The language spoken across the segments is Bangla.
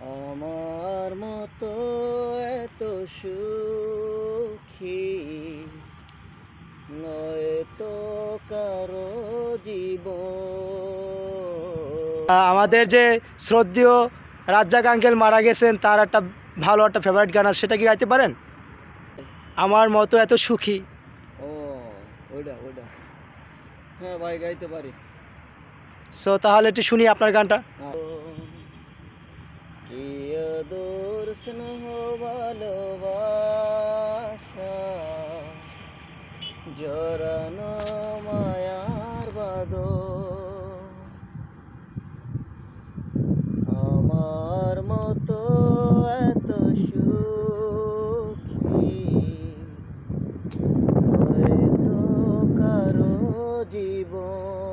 আমার মতো এত সুখী নয় তো কারও জীবন। আমাদের যে শ্রদ্ধেয় রাজ্জাক আঙ্কেল মারা গেছেন তার একটা ভালো একটা ফেভারিট গান আছে সেটা কি গাইতে পারেন? আমার মতো এত সুখী। ও ওইটা ওইটা হ্যাঁ ভাই গাইতে পারি। সো তাহলে একটু শুনি আপনার গানটা। কি আদর স্নেহ ভালোবাসা জরানো মায়ার বাদর আমার মতো এত সুখী হয়তো কারও জীবন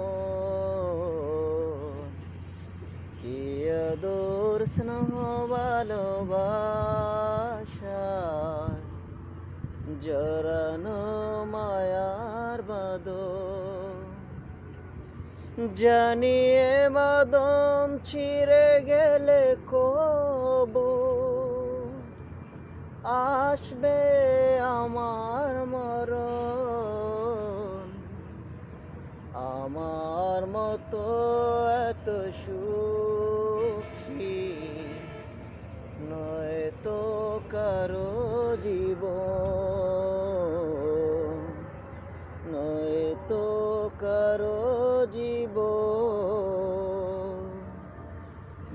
স্নেহ ভালোবাসা জরানো মায়ার বাদর জানিয়ে মাদন ছিঁড়ে গেলে কবু, আসবে আমার মর আমার মতো এত সুখী কারও নয় তো কারও জীবন।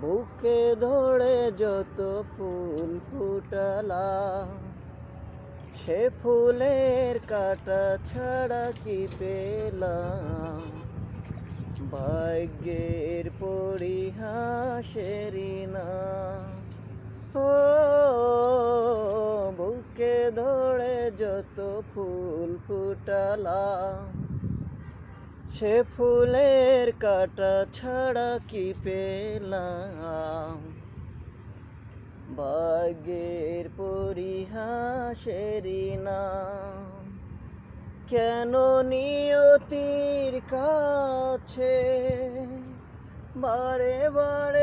বুকে ধরে যত ফুল ফুটালা সে ফুলের কাটা ছাড়া কি পেলাম? ভাগ্যের পরিহাসেরই না ও বুকে ধরে যত ফুল ফুটালাম, সে ফুলের কাটা ছাড়া কি পেলাম? ভাগ্যের পরিহাসেরই নাম, কেন নিয়তির কাছে বারে বারে